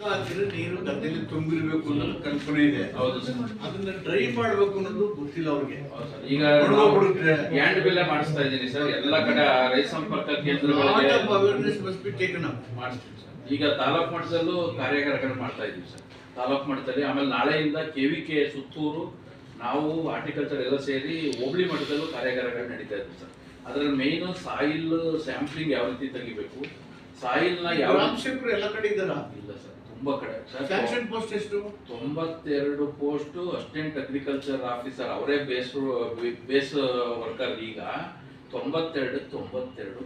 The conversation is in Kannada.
ನೀರು ಗದ್ದೆಯಲ್ಲಿ ತುಂಬಿರ್ಬೇಕು ಅನ್ನೋದು ಕಲ್ಪನೆ ಇದೆ. ಹೌದು. ಅದನ್ನ ಡ್ರೈ ಮಾಡ್ಬೇಕು ಅನ್ನೋದು ಗೊತ್ತಿಲ್ಲ ಅವ್ರಿಗೆ. ಈಗ. ಹ್ಯಾಂಡ್ ಬಿಲ್ ಮಾಡಿಸ್ತಾ ಇದ್ದೀನಿ ಸರ್. ಎಲ್ಲ ಕಡೆ ರೈತ ಸಂಪರ್ಕ ಕೇಂದ್ರಗಳಿಗೆ ಈಗ ತಾಲೂಕ್ ಮಟ್ಟದಲ್ಲೂ ಕಾರ್ಯಾಗಾರಗಳು ಮಾಡ್ತಾ ಇದೀವಿ ಸರ್. ತಾಲೂಕ್ ಮಟ್ಟದಲ್ಲಿ ಆಮೇಲೆ ನಾಳೆಯಿಂದ ಕೆ ವಿ ಕೆ ಸುತ್ತೂರು ನಾವು ಹಾರ್ಟಿಕಲ್ಚರ್ ಎಲ್ಲ ಸೇರಿ ಹೋಬಳಿ ಮಟ್ಟದಲ್ಲೂ ಕಾರ್ಯಾಗಾರಗಳು ನಡೀತಾ ಇದ್ದೀವಿ ಸರ್. ಅದ್ರ ಮೇನ್ ಸಾಯಿಲ್ ಸ್ಯಾಂಪ್ಲಿಂಗ್ ಯಾವ ರೀತಿ ತೆಗಿಬೇಕು? ಸಾಯಿಲ್ನ ಯಾವ ಗ್ರಾಮ ಸೇವಕರು ಎಲ್ಲ ಕಡೆ ಇದ್ದಾರ? ಇಲ್ಲ ಸರ್. ತುಂಬಾ ಕಡೆ ಸರ್ ಪೋಸ್ಟ್ ಎಷ್ಟು? ತೊಂಬತ್ತೆರಡು ಪೋಸ್ಟ್ ಅಸಿಸ್ಟೆಂಟ್ ಅಗ್ರಿಕಲ್ಚರ್ ಆಫೀಸರ್ ಅವರೇ ಬೇಸ್ ಬೇಸ್ ವರ್ಕರ್ ಈಗ. ತೊಂಬತ್ತೆರಡು ತೊಂಬತ್ತೆರಡು